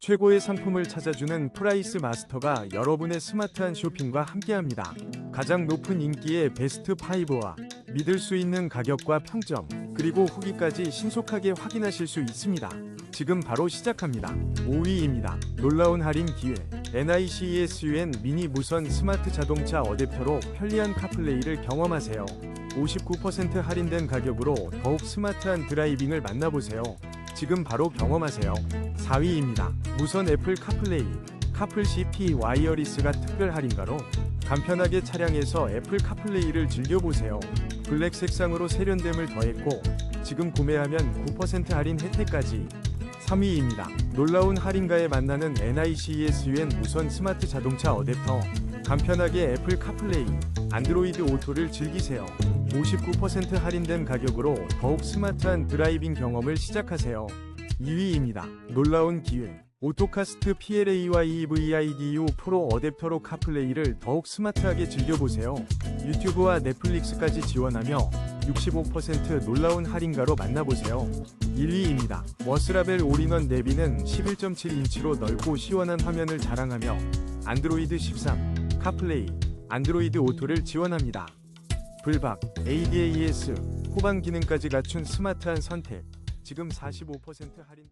최고의 상품을 찾아주는 프라이스 마스터가 여러분의 스마트한 쇼핑과 함께합니다. 가장 높은 인기의 베스트 5와 믿을 수 있는 가격과 평점, 그리고 후기까지 신속하게 확인하실 수 있습니다. 지금 바로 시작합니다. 5위입니다. 놀라운 할인 기회. NICESUN 미니 무선 스마트 자동차 어댑터로 편리한 카플레이를 경험하세요. 59% 할인된 가격으로 더욱 스마트한 드라이빙을 만나보세요. 지금 바로 경험하세요. 4위입니다. 무선 애플 카플레이. 카플 CP 와이어리스가 특별 할인가로 간편하게 차량에서 애플 카플레이를 즐겨보세요. 블랙 색상으로 세련됨을 더했고 지금 구매하면 9% 할인 혜택까지 3위입니다. 놀라운 할인가에 만나는 NICESUN 무선 스마트 자동차 어댑터 간편하게 애플 카플레이, 안드로이드 오토를 즐기세요. 59% 할인된 가격으로 더욱 스마트한 드라이빙 경험을 시작하세요. 2위입니다. 놀라운 기회. 오토카스트 PLA와 EVIDU 프로 어댑터로 카플레이를 더욱 스마트하게 즐겨보세요. 유튜브와 넷플릭스까지 지원하며 65% 놀라운 할인가로 만나보세요. 1위입니다. 머스라벨 올인원 내비는 11.7인치로 넓고 시원한 화면을 자랑하며 안드로이드 13, 카플레이, 안드로이드 오토를 지원합니다. 불박, ADAS, 후방 기능까지 갖춘 스마트한 선택. 지금 45% 할인